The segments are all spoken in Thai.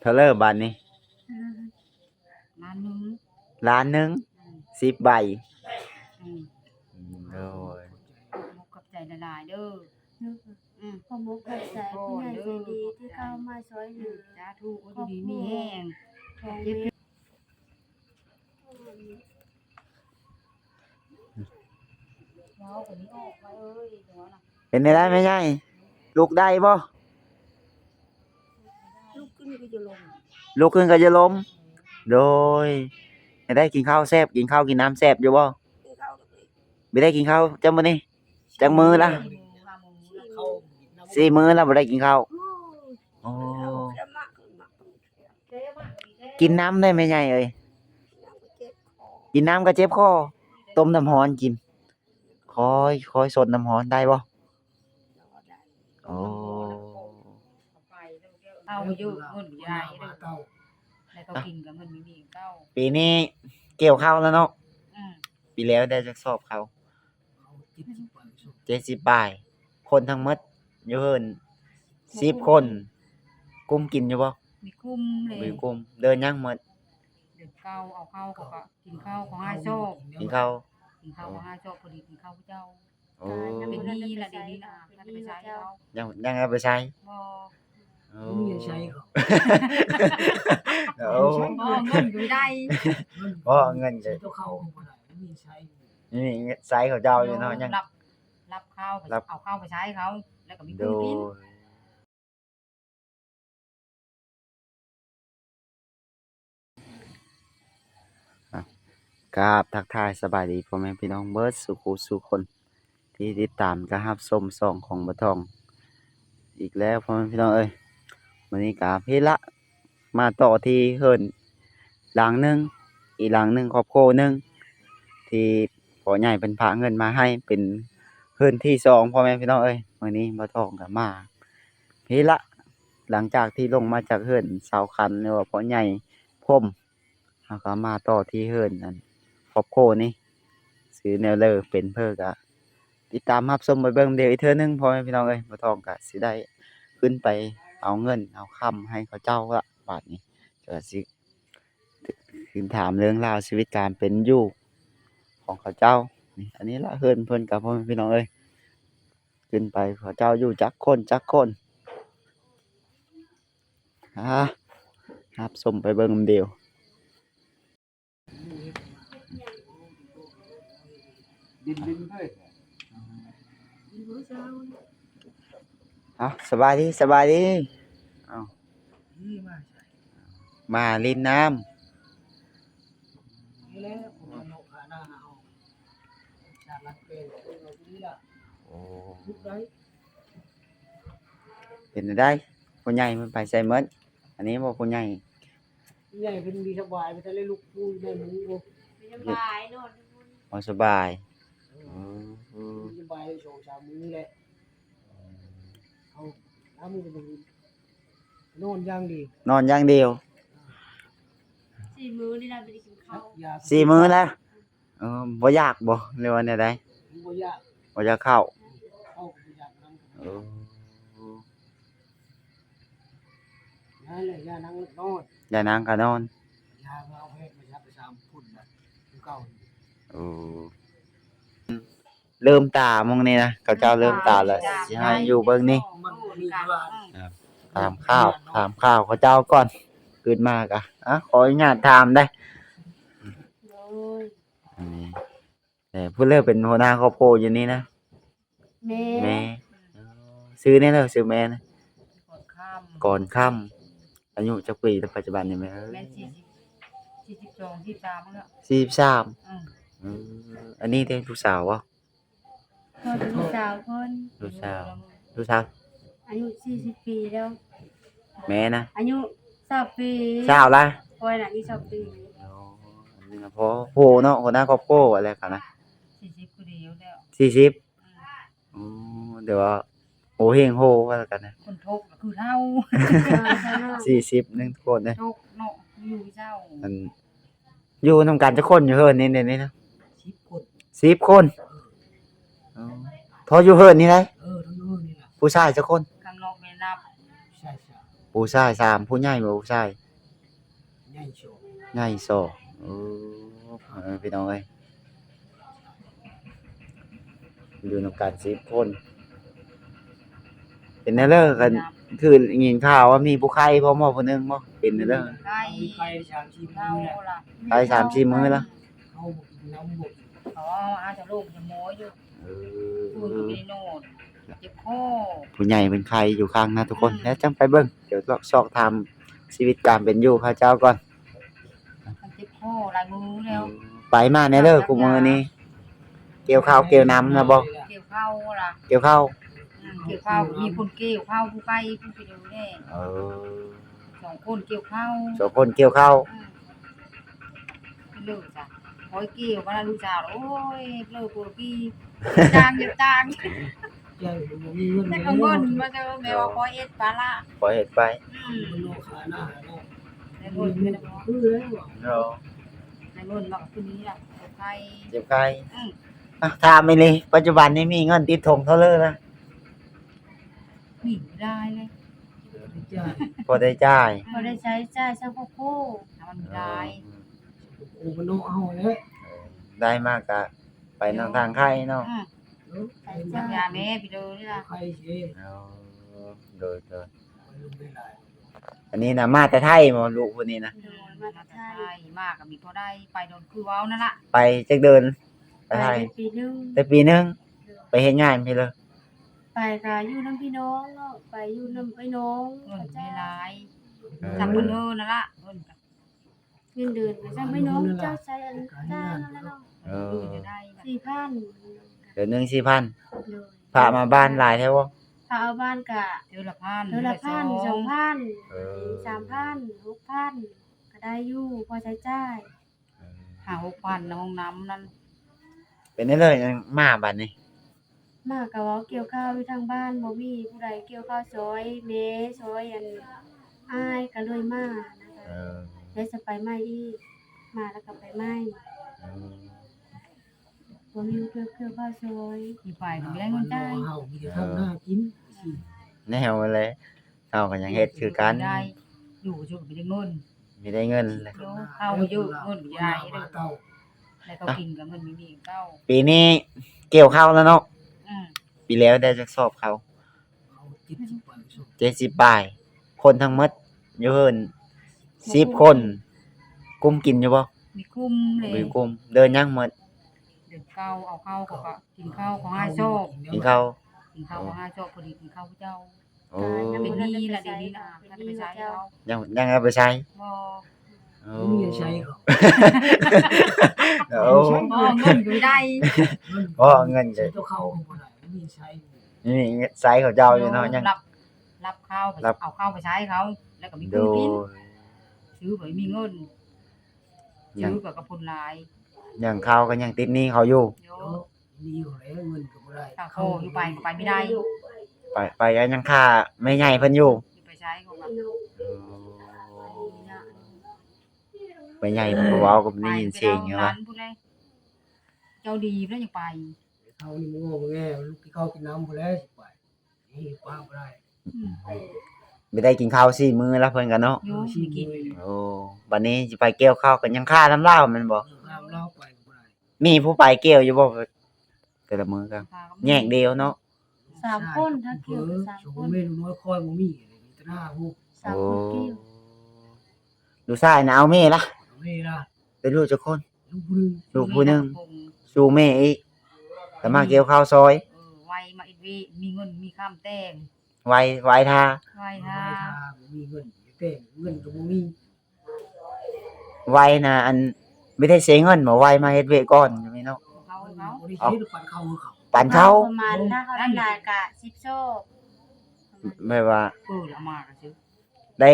เท่าเลอบัดนี้ล้านหนึงล้านหนึงอืม10ใบอืมโอ้ยมุกกับใจละลายเด้ออืมขอมุกขัดใจผู้ใหญ่ใจดีที่เข้ามาช่วยเหลือสาธุก็อยู่ดีมีแห้งของเจ็บเม็ดเว้าคนนี้ออกมาเอ้ยหัวน่ะเป็นได้ไหมยายลูกได้บ่ ลูกขึ้นก็จะลงลูกขึ้นก็จะล้ม โดยให้ได้กินข้าวแซ่บกินข้าวกินน้ำแซ่บอยู่บ่ที่เข้ากับอีกไม่ได้กินข้าวจังมื้อนี้จังมื้อละสี่โมงห้าโมงแล้วเข้าสี่มื้อแล้วบ่ได้กินข้าวโอ้โอ้ยแล้วมากขึ้นมากขึ้นเจ๊มาอีแท้กินน้ำได้ไหมยายเอ้ยน้ำก็เจ็บคอกินน้ำก็เจ็บคอต้มน้ำร้อนกินคอยคอยสดน้ำร้อนได้บ่ แล้วก็ได้โอ้ไป แล้วเดี๋ยวเอาเยอะเงินยายเด้อแล้วก็กินกับเงินมีมีเก้าปีนี้เกี่ยวข้าวแล้วเนาะอืมปีแล้วได้จักสอบเขาเจ็ดสิบปลาย คนทั้งหมดอยู่เฮินสิบคนกุมกินอยู่บ่มีคุ้มเลยมีกุมเดินยังหมดเดี๋ยวข้าวเอาข้าวก็ก็กินข้าวของห้าโชคกินข้าวกินข้าวของห้าโชคพอดีกินข้าวพระเจ้าโอ้เป็นหนี้ละเดี๋ยวนี้นะท่านไปใช้เขายังยังเอาไปใช้บ่ โอ้มีใช้เขาโอ้บ่เงินอยู่ได้บ่เงินใช้ก็ตัวเขาคนไหนมีใช้นี่ใช้เขาเจ้าอยู่เนาะยังรับรับข้าวไปรับเอาข้าวไปใช้เขา แล้วก็มีโดคนกินยอะกราบทักทายสบายดีพ่อแม่พี่น้องเบิร์ดสุขุสุคน ที่ติดตามกระฮับส้มซองของบะทอง อีกแล้วพ่อแม่พี่น้องเอ้ย วันนี้กาพี่ละ มาต่อที่เฮิรนหลังหนึ่งอีหลังหนึ่งครอบโคหนึ่งที่พ่อใหญ่เป็นพระเงินมาให้เป็นเฮิรนที่สองพ่อแม่พี่น้องเอ้ยวันนี้บะทองกับมาพี่ละ หลังจากที่ลงมาจากเฮิรนเสาคันหรือว่าพ่อใหญ่พรมเขาก็มาต่อที่เฮิรนนั่นครอบโคนี้ซื้อแนวเลอเป็นเพื่อกะติดตามรับชมไปเบิ่งเดียวอีกเทื่อนึงพ่อแม่พี่น้องเอ้ยบ่ทองก็สิได้ขึ้นไป เอาเงิน เอาคำให้เขาเจ้าละบาดนี้ก็สิขึ้นถามเรื่องราวชีวิตการเป็นอยู่ของเขาเจ้านี่อันนี้ละเฮิรนเพิ่นกับพ่อแม่พี่น้องเอ้ยขึ้นไปเขาเจ้าอยู่จักคนจักคนอ่ารับชมไปเบิ่งเดียวดินดินเลย เจ้าเอาสบายดีสบายดีนี่มาใช้มาลินน้ำนี่แหละผมเอาขาหน้าเอาชาลัดเป็นเราที่นี่ละโอ้ทุกได้เป็นไปได้ผู้ใหญ่มันไปใส่เมิดอันนี้บ่ผู้ใหญ่ใหญ่เป็นดีสบายไปทะเลลูกพูดในหมูไม่สบายนอนบ่สบายอืมสบายโชว์ชามือแหละ เอาถ้ามือจะเป็นนอนย่างดีนอนอย่างเดียวสี่มื้อนี่นะไปกินข้าวยาสี่มื้อแล้วเออบ่อยากบ่หรือว่าแนวใดบ่ยากบ่อยากเข้าเข้าบ่ยากนั่งเออนั่นแหละยานั่งนอนอย่านั่งก็นอนยาเอาเพชรมาชับไปสามพุ่นนะเก่าเออ เริ่มตามองนี่นะเขาเจ้าเริ่มตาแล้วสิให้อยู่เบิ่งนี่มันมีว่าถามข้าวถามข้าวเขาเจ้าก่อนขึ้นมากะอะขออนุญาตถามได้โดยอันนี้แต่ผู้เลิกเป็นหัวหน้าครอบครัวอยู่นี่นะแม่แม่เออซื้อแน่เลยซื้อแม่นะกดข้ามก่อนค่ำอายุจักปีแต่ปัจจุบันนี่ไหมแม่นสี่สิบสี่สิบสองสี่สามแล้วสี่สามอืมอันนี้เด็กลูกสาววะ พ่อเป็นลูกสาวเพิ่นลูกสาวลูกสาวอายุสี่สิบปีแล้ว แม่นะอายุสามปีสาวละปอยน่ะยี่สิบปีอ๋ออันนี้นะพ่อโหเนาะหัวหน้าครอบครัวอะไรกันนะสี่สิบกูเดียวแล้วสี่สิบอืมอ๋อเดี๋ยวว่าโหเฮงโหว่าแล้วกันนะคนทกคือเท่าสี่สิบหนึ่งคนนะทกเนาะอยู่เจ้ามันอยู่ทำการจะคนอยู่เฮิรนนี่เนี่ยนี่นะชิปกดสิบคนอ๋อ พออยู่เฮิรนนี่ไรเออทั้งนู้นนี่แหละผู้ชายจะคนข้างนอกไม่นับใช่ใช่อผู้ชายสามผู้ใหญ่บ่ผู้ชายใหญ่โชว์ใหญ่สองโอ้เออพี่น้องเอ้ยอยู่นำกัน10คนเป็นแนวเลิกกันคือยินข่าวว่ามีผู้ไข้พร้อมบ่ผู้หนึงบ่เป็นแนวเลิก ไก่มีใครชามชีพเรานี่แหละล่ะไปสามสี่มื้อละ เขาบอกกินน้ำบกเขาอาจจะลูกจะโมอยู่เอ พูดอไม่โนดเจ็บคอผู้ใหญ่เป็นใครอยู่ข้างหน้าทุกคนแล้วจังไปเบิ่งเดี๋ยวสอบถามชีวิตการเป็นอยู่เขาเจ้าก่อน มันเจ็บคอลายมือแล้วไปมาแน่เด้อกูมือนี้ เกี่ยวข้าวเกี่ยวน้ำนะบ่เกี่ยวข้าวล่ะเกี่ยวข้าวอืมเกี่ยวข้าวมีคนเกี่ยวข้าวผู้ไปผู้ไปดูแน่เออสองคนเกี่ยวข้าวสองคนเกี่ยวข้าวอืมเลิกจ้ะ คอยเกี่ยวมาลูกสาวโอ้ยเลิกกูพี่จางอย่าจางใหญ่ผมมีเงินแต่ก็เงินมาเจอแม่ว่าคอยเอ็ดปลาละปล่อยเฮ็ดไปอืมมันโลขาหน้าเนาะแต่เงินไม่ได้บอกคือแล้วเนาะแต่เงินมากับคนนี้ล่ะกับใครเจ็บไข้อืมอะถามไปเลยปัจจุบันนี้มีเงินติดถงเท่าเลยนะหนีไม่ได้เลย พอได้จ่าย บ่ได้ใช้จ่ายซักพวกคู่ทำมันได้ อ้มันโนเอาแล้วได้มากก็ไปนำทางไข่เนาะอืมใช้จัจ่ากยยาแม่ไปดูนี่ล่ะใครเช่เอาโดยโดยลงไปหลายอันนี้นะมาแต่ไทยบ่ลูกคนนี้นะโดยมามาจากจากไทไทยยมากกับมีพอได้ไปโดนคือเว้านั่นล่ะไปจักเดินไปไปไทยปีหนึงแต่ปีหนึงไปเฮ็ดงานพี่เลยไปก็อยู่นํพี่น้องเนาะไปอยู่นํไอ้น้องเงินเขาไม่เจ้าร้ายเออจำเพิ่นเออนั่นล่ะเงินกับ เงินเดือนก็ซักไม่น้องเจ้าใช้อันจ้างนั่นแหละเนาะเออดูจะได้แบบ4,000เดือนหนึง4,000โดยพามาบ้านหลายแท้บ่ถ้าเอาบ้านก็เดือนละพันเดือนละพันสองพันเออสามพันหกพันก็ได้อยู่พอใช้จ่ายหาหกพันในห้องน้ำนั่นเป็นได้เลยยังมาบัดนี้มากก็เว้าเกี่ยวข้าวอยู่ทางบ้านบ่มีผู้ใดเกี่ยวข้าวซอยแม่ซอยอันอ้ายก็เลยมานะคะ เออได้สไปใหม่อีกมาแล้วก็ไปใหม่เออบ่มีเกี่ยวเกี่ยวข้าวซอยที่ไปก็ไม่ได้เงินจ่ายเฮามีแต่ทำหน้ากินสิแนวมาเลยเอาก็ยังเฮ็ดคือกันได้อยู่ช่วยไปได้เงินมีได้เงินเลยเดี๋ยวเอาเยอะเงินใหญ่เลยเต้าแล้วก็กินกับเงินมีมีเก้าปีนี้เกี่ยวข้าวแล้วเนาะอืมปีแล้วได้จักสอบเขาเขาติดสิบไปสุดเจ็ดสิบปลายคนทั้งหมดอยู่เฮิน สิบคนกุมกินอยู่บ่มีคุ้มเลยมีกุมเดินยังหมดเดินข้าวเอาข้าวก็กินข้าวของห้าโชคกินข้าวกินข้าวของห้าโชคพอดีกินข้าวพระเจ้าโอ้เป็นหนี้ละเดี๋ยวนี้นะถ้าไปใช้เขายังยังเอาไปใช้บ่โอ้มีใช้เขาโอ้บ่เงินก็ไม่ได้บ่เงินใช้จะตัวเขาเขาบ่ได้มีใช้นี่ใช้เขาเจ้าอยู่เนาะยังรับรับข้าวไปรับเอาข้าวไปใช้เขาแล้วก็มีโดเงินกินย ซื้อไปมีเงินยังซื้อกับกระพุนหลายยังข้าวก็ยังติดหนี้เขาอยู่ โยมีอยู่แล้วเงินก็บ่ได้ข้าวโคอยู่ไปก็ไปไม่ได้ไปไปก็ยังค่าไม่ใหญ่เพิ่นอยู่อยู่ไปใช้เขาก็ไม่ใหญ่มันก็เว้าก็ไปได้ยินไปเสียงเอาอยู่ร้าว่านผู้ใดเจ้าดีแล้วยังไปเขานี่มันโง่แง่ลูกที่เขากินน้ำบ่แล้วสิไปนี่ป้าบ่ได้อืม ไม่ได้กินข้าวสี่มื้อแล้วเพิ่นกันเนาะโยมีกินโอ้บัดนี้สิไปเกี่ยวข้าวกันยังค่าน้ำเหล้าแมันบ่น้ำเล่าไปก็บ่ได้มีผู้ไปเกี่ยวอยู่บ่แต่ละมื้อกันพาแยกเดียวเนาะสามคนถ้าเกี่ยวเอก็อสามสมคนเมนูน้อยคอยบ่มีมีแต่หน้าฮู้สามคนเกี่ยวลูกชายน่ะเอาแม่ละนี่ล่ะเป็นลูกจักคนลูกผู้หนึงลูกผู้หนึงสู่แม่อีกแต่มาเกี่ยวข้าวซอยเออไวมาอีกวีมีเงินมีข้ามแต้ง ไว้ไว้ท่าไวไว้ท่าทาบ่มีเงินแต่เงินก็บ่มีไว้น่ะอันไม่ได้เสียเงินบ่ไว้มาเฮ็ดเวยกก่อนใช่ไหมเนาะเขาเขาบ่ได้คิดปันเขาเขาปันเขาประมาณถ้าเขาได้รายกะ10โชคแบบว่าเออเอามาก็ซื้อได้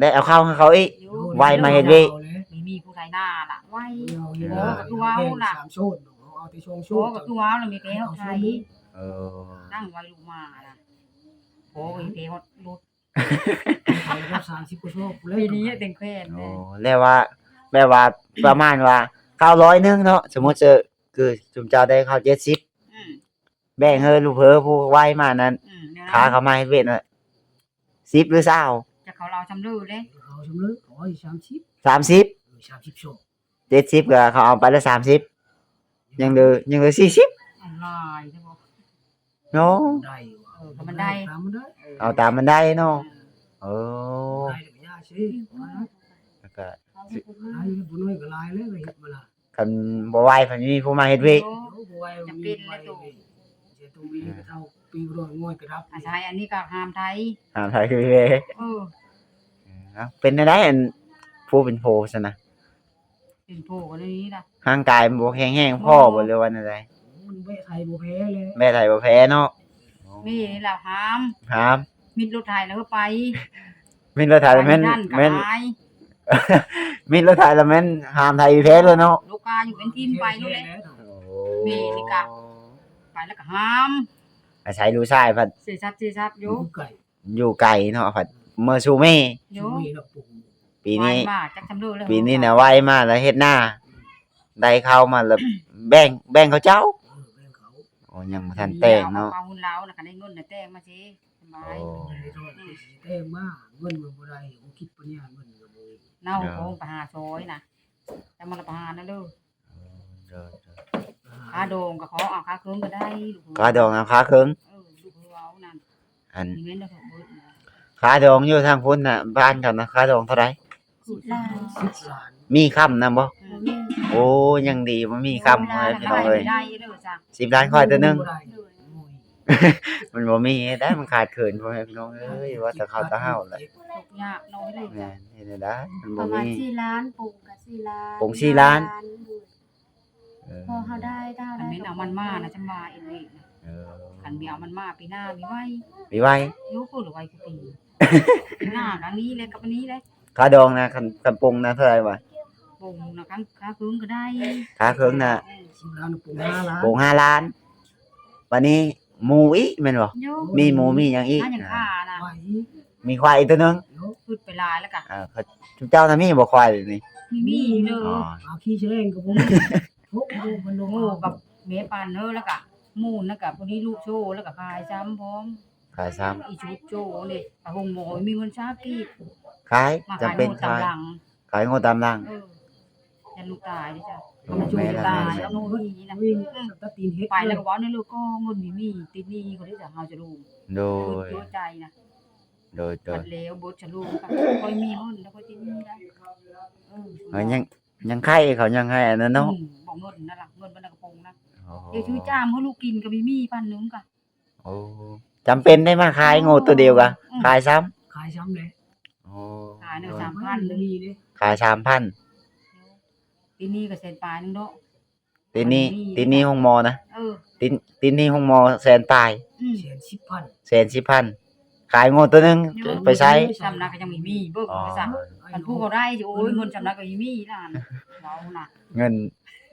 ได้เอาข้าวให้เขาอีกโยไว้มาเฮ็ดเวยมีมีผู้ไทยหน้าล่ะไวเอาเฮ็ดโอ้ก็คือว้าวล่ะสามโซนเอาแต่ช่วงโซโอ้นก็คือว้าวแล้วมีแก้วไทยเออนั่งไว้ลูกมาล่ะ โอ้ยเพฮอดรถเอาแล้ว30กว่าโซนกูแล้วปีนี้เต็งแควนโอ้เลยแล้วว่าแบบว่าประมาณว่าข้าวร้อยหนึงเนาะสมมุติเจอคือจุมเจ้าได้ข้าว70อืมแบ่งให้ลูกเพอผู้ไว้มานั้น อืมเนี่ยนะขาเขามาเฮ็ดเวยน่ะ10หรือ20จะเขาเราชำลือเลยเขาชำเลยขอให้สามสิบสามสิบเออสามสิบโชคเจ็ดสิบก็เขาเอาไปละสามสิบยังเหลือยังเหลือสี่สิบเอาลายใช่ปะเนาะได้ว่ะ เออก็มันได้ ตามมันได้เอาตามมันได้เนาะโอ้ได้เดี๋ยวยาสิว่านะแล้วก็เขาเป็นคนลายบุญน้อยก็ลายแล้วก็เฮ็ดมาละคันบ่ไหวเพิ่นมีผู้มาเฮ็ดเวยโอ้ เดี๋ยวบ่ไหวมีไหวเลยเจะต้องมีกระเท่าปีกระโดดง่อยกระดับอาชายอันนี้ก็ห้ามไทยหามไทยคือเวยเออเอาเป็นได้ได้อันผู้เป็นโพซะนะเป็นโผล่กันเลยนี่ล่ะร่างกายมันบ่แข็งแรงพ่อบ่หรือว่าอะไรมันเวะไทยบ่แพ้เลยแม่ไทยบ่แพ้เนาะ นี่นี่ล่ะห้าม ครับมิดรถไทยแล้วก็ไปมินรถไทยแล้วแม่นไปนั่นกับแม่นไม้มินรถไทยแล้วแม่นหามไทยแพ้เลยเนาะลูกกาอยู่เป็นทีมไปนู่นเลยโนี่นี่กะ ไปแล้วก็ห้ามอาศัยลูกชายพัดเสียชัดเสียชัดออยู่ยู่ไก่อยู่ไกลเนาะพัดเมื่อชูเม่อชูยู่มีดอกปุ่มปีนี้ไวมากจักจำเด้อเลยปีนี้น่ะไวมากแล้วเฮ็ดหน้า ได้เข้ามาแล้วแบ่งแบ่งเขาเจ้าเออแม่งเขาโอ้ยังบ่ทันแต่งเนาะเอาหุ่นเล้าน่ะก็ได้เงินน่ะแต่งมาสิสบายโอ้เงินในทอดสิแต้มมากเงินมันบ่ได้ผมคิดปะเนี่ยเงินก็บ่เน่าโคงไปหาซอยน่ะแต่มันละประหารนะเด้อค่าโดงก็ขอเอาค่าเครื่องก็ได้ลูกค่าดองนะค่าเครื่องเออลูกเฮือเอานั่นอันมีเงินได้เถอะเบิดนะค่าดองอยู่ทางพุ่นน่ะบ้านเขานะค่าดองเท่าไหร่สิบล้านสิบล้าน มีค่ำนํบ่บ่มีโอ้ยังดีบ่มีค่ำได้เลยพี่น้องเอ้ยได้เด้อจ้ะ10ล้านค่อยตัวหนึงบ่ได้โอ้ยมันบ่มีได้มันขาดเขินพ่อแม่พี่น้องเอ้ยว่าแต่เขาแตะเฮาแหละตกยากน้อยเลยแม่จ้ะนเฮ็ดได้มันปบ่ระมาณมี สี่ล้านปลูกกับสี่ล้านปลูกสี่ล้าน เออพอเขาได้ถ้าเขาคันได้แม่นเอามันมานะจำว่าอีกอีกนะเออคันมีเอามันมาปีหน้ามีไว้มีไว้ยกหรือไว้กูปีปีหน้ากันนี้เลยกับอันนี้เลย ค่าดองนะคันคันปรุงนะเท่าไหร่วะ ปงนะครั้งค่าเครื่องก็ได้ค่าเครื่องน่ะสิบล้านปลูกห้าล้านปรุง5ล้าน วันนี้หมูอีกแม่นบ่โยกมีหมูมีหยังอีกถ้าอย่างค่านะไหวมีควายอีกตัวหนึงเนาะพูดไปลายแล้วกะอ่าเขาเจ้าน่ะมีบ่ควายเลยนี่มีมีเด้ออ๋อเอาขี้เชงกับผมทุกลูกมันลงโง่กับเมปานเนอแล้วกะมูนแล้วกะพวกนี้ลูกโชว์แล้วกะพายซ้ำพร้อมขายซ้อีชุบโชว์นี่กะหงหมอยมีเงินชากี้ำขายมาจํขายเป็นโง่ขายตำหลังขายโง่ตามหลังเออ ยันลูกตายดิจ้ะก็มาช่วยตายเอาโน่นนี่นะวิ่งตัดตีนเฮ็ดไปแล้วก็บอกนี่ลูกก็เงินมีมีติดหนี้คนที่จะเฮาจะรู้โดเปิดยตัวใจนะโดยโดกัยดแล้วบดจะรู้ก็ค่อยมีเงินแล้วค่อยติดหนี้ได้เออเออยังยังไข่เขายังให้อันนั้นเนาะอืมบอกเงินนั่นล่ะเงินบรรณกระพงนะโอ้เดี๋ยวชื่อจ้ามเขาลูกกินก็มีมีพันหนึงกะโอ้จำเป็นได้มาขายโง่ตัวเดียวกะอืมขายซ้ขายซ้ำเลยำโอ้ขายหนึ่งโดยสามพันเลยนี่เด้ขายสามพัน ติดหนี้ก็เสร็จปลายหนึงเนาะตีนี้มันมีตีนี้ห้องมอนะเออตีตีนี้ห้องมอแสนปลายอืมแสนสิบพันแสนสิบพันขายโง่ตัวหนึงเดี๋ยวไปใช้จำนักก็ยังมีมีเบิ่งอ๋อไปซะมันผู้เขาได้อยู่โอ้ยเงินจำนักก็มีมีนั่นเราน่ะเงิน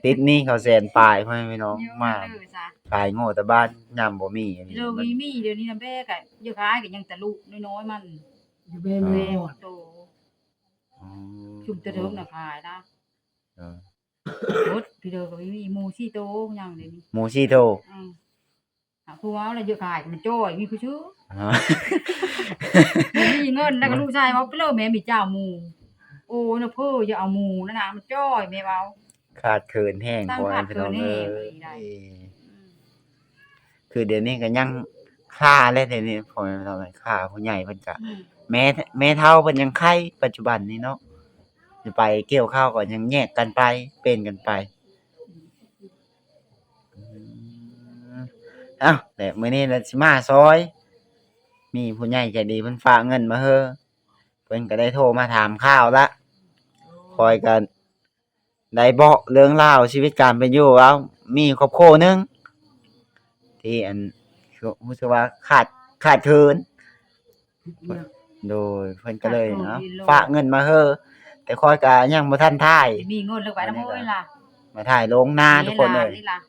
ติดหนี้เขาแสนปลายพ่อแม่พี่น้องเยอะมาเลยซะขายโง่แต่บ้านยามบ่มีอันนี้เดี๋ยวมีมีเดี๋ยวนี้นะแม่ก็เยอะขายก็ยังแต่ลูกน้อยๆมันอยู่แม่มืแม่ออ่อนโตอ๋อชุมตะเทิงน่ะขายนะเออ รถพี่เด้อก็มีมีหมูซี่โตอย่างเดี๋ยวนี้หมูชีโตอืมหาผู้เว้าแล้วเยอะขายก็มันจ้อยมีผู้ชื่ออ๋อมีเงินแล้วก็ลูกชายเว้าไปเลยแม่มีเจ้าหมูโอ้นะเพ้ออย่าเอาหมูนะนะมันจ้อยแม่เว้า ขาดเขินแห้งตั้งพ่อแม่ขาดพี่น้องเขินแห้เอ้งเลยได้ยคือเดี๋ยวนี้ก็ยังค่าแล้วเดี๋ยวนี้พ่อแม่พี่น้องเอ้ยค่าผู้ใหญ่เพิ่นก็อืมแม่แม่เฒ่าเพิ่นยังไข่ปัจจุบันนี้เนาะจะ ไปเกี่ยวข้าวก็ยังแยกกันไปเป็นกันไปอืมเอ้าแต่มื้อนี้เราสิมาซอย มีผู้ใหญ่ใจดีเพิ่นฝากเงินมาเฮ้อเพิ่นก็ได้โทรมาถามข่าวละคอยกันได้เบาะเรื่องราวชีวิตการเป็นอยู่แล้วมีครอบครัวหนึงที่อันรู้สึกว่าขาดขาดเคินเนี่ยโดยเพิ่นก็เลยขาดทุนเนาะดีโลฝากเงินมาเฮ้อ แต่คอยก็ยังบ่ทันถ่าย มีเงินแล้วไปน้ำโอ้ยล่ะมาถ่ายลงหน้าทุกคนเลยนี่ล่ะ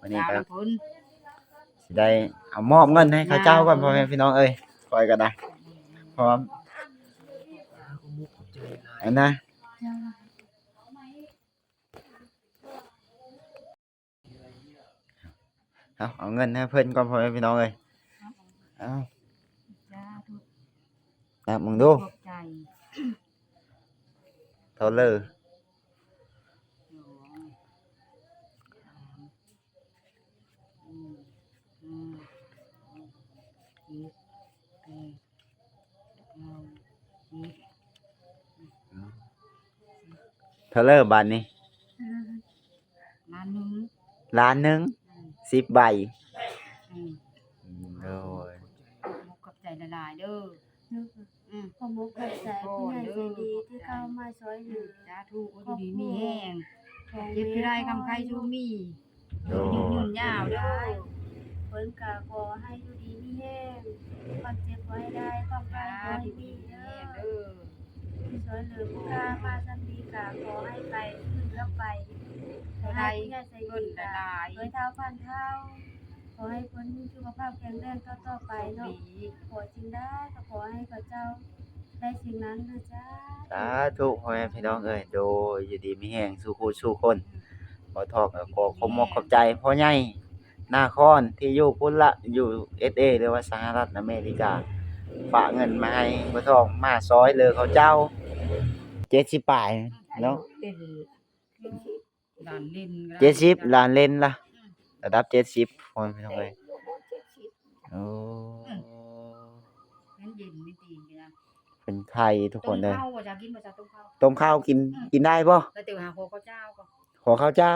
วันนี้ดาวก็น้ำพุนสิได้เอามอบเงินให้เขาเจ้าก่อนพ่อแม่พี่น้องเอ้ยคอยก็ได้พร้อมขมุกใจหลายอันนะเจ้าเอาเอาเงินให้เพิ่นก่อนพ่อแม่พี่น้องเอ้ยเอาจ้าทุกนับมึงดูขอบใจ เท่าเลอสองสามอืมห้าหกเจ็ดแปดเก้าสิบเท่าเลอบาทนี้ล้านหนึ่งล้านหนึ่งสิบใบ อืม โอ้ย มุกกับใจละลายเด้ออืม ของมุกขอบใจผู้ใหญ่ใจดีที่เข้ามาช่วยเหลือสาธุก็อยู่ดีมีแห้งเจ็บที่ไรคำใครชูมีโอ้ยืนยืนยาวเด้อเพิ่นก็ขอให้อยู่ดีมีแห้งความเจ็บไว้ได้ความไปสาไว้มีเด้อเด้อช่วยเหลือผู้ค้ามาสันดีกาขอให้ไปขึ้นก็ไปขอให้ผู้ใหญ่ใจดีละกาลายเท้าพันเท้าขอให้พ้นสุขภาพแข็งแรงต่อๆไปเนาะขอจริงได้ก็ขอให้พระเจ้า ได้สิ่งนั้นนะจ๊ะสาธุพ่อแม่พี่น้องเอ้ยโดยอยู่ดีมีแห่งสู้คู่สู้คนขอทอกขอขอมกขอบใจพ่อใหญ่นาคอนที่อยู่พุ่นละอยู่ SA หรือว่าสหรัฐอเมริกาฝากเงินมาให้บ่ทองมาซอยเลยเขาเจ้า70ปลายเนาะด่านเล่น70ล้านเล่นล่ะระดับ70พ่อแม่พี่น้องเอ้ยโอ้ นั่นเย็นไม่ตีนนะ เป็นไข่ทุกคนเลยต้มข้าวบ่จะกินบ่จะต้มข้าวต้มข้าวกินกินได้บ่แล้วเตียวหาโคข้าวเจ้าก็ขอข้าวเจ้า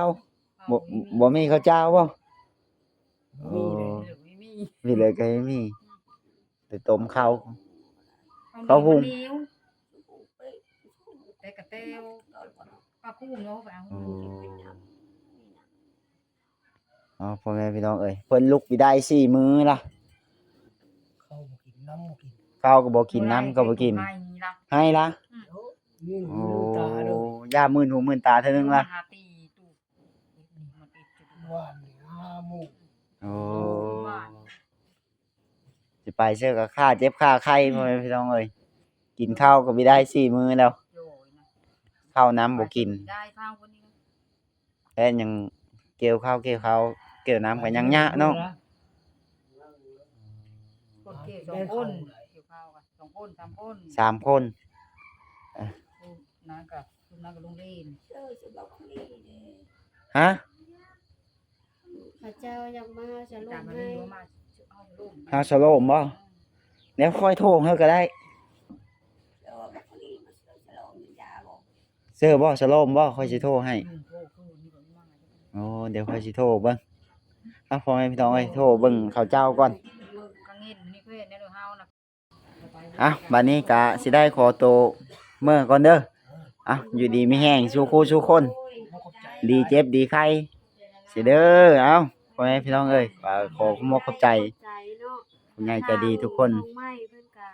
บ่บ่มีข้าวเจ้าบ่มีเลยหรือไม่มีมีเลยก็ไม่มีแต่ต้มข้าวข้าวหุงเหนียวแต่กระเตียวปลาคุ้มเนาะไปเอาโอ้อ๋อพ่อแม่พี่น้องเอ้ยเพิ่นลุกไปได้สี่มื้อล่ะ เข้าบ่กินน้ำบ่กิน ข้าวก็บ่กินน้ำก็บ่กินไม่ละให้ล่ะนี่โอ้หูตาเด้อยามื่นหูมื่นตาเท่านึงล่ะหาตีตู้นี่มันติดจุดว่านนี่ห้าโมงโอ้สิไปเชื่อกับข้าเจ็บข้าไข้พ่อแม่พี่น้องเอ้ยกินข้าวก็บ่ได้สี่มื้อแล้วโยยนะข้าวน้ำบ่กินได้ข้าวคนนี้แค่ยังเกี่ยวข้าวเกี่ยวข้าวเกี่ยวน้ำก็ยังยะเนาะคนเกี่ยวสองคน เกี่ยวข้าวกันสองคนสามคนสามคนน้ากับคุณน้ากับลุงเล่นฮะพระเจ้าอยากมาจะลจากงมาให้ดีว่ามาเอาลูกเฮาสโลมบ่แล้วค่อยโทรเฮาก็ได้เสื้อบ่สโลมบ่ค่อยสิโทรให้ อืมโทรคือนี่ก็ไม่มาโอ้เดี๋ยวค่อยสิโทรเบิ่งอะพ่อแม่พี่น้องเอ้ยโทรเบิ่งข้าวเจ้าก่อน กังเงินนี่ก็เห็นในเรื่องเฮานะ อะบัดนี้กะสิได้ขอตัวเมื่อก่อนเด้ออะอยู่ดีมีแห้งสู้คู่สู้คนบ่ขอบใจดีเจ็บดีไข้สิเด้อเอ้าพ่อแม่พี่น้องเอ้ยก็ขอขอบขอบใจใจเนาะคุณยายใจดีทุกคนทางไม้เพิ่นก็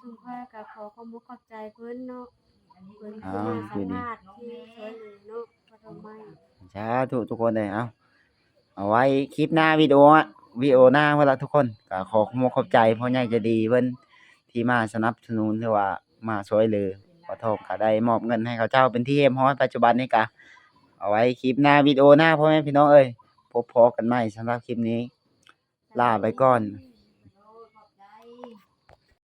สุภาพก็ขอขอบคุณขอบใจเพิ่นเนาะเพิ่นอ้าคือวมาสามารถที่ช่วยเหลือเนาะพระทำไมสาธุทุกคนเลยเอาเอาไว้คลิปหน้าวิดีโออะวิดีโอหน้าเวลาทุกคนก็ขอขอบขอบใจพ่อใหญ่ใจะดีเพิ่น ที่มาสนับสนุนหรือว่ามาช่วยเหลือขอโทษก็ได้มอบเงินให้เขาเจ้าเป็นที่เอ็มฮอดปัจจุบันนี้ก็เอาไว้คลิปหน้าวิดีโอหน้าพ่อแม่พี่น้องเอ้ยพบพอกันใหม่สำหรับคลิปนี้ ลาไปก่อน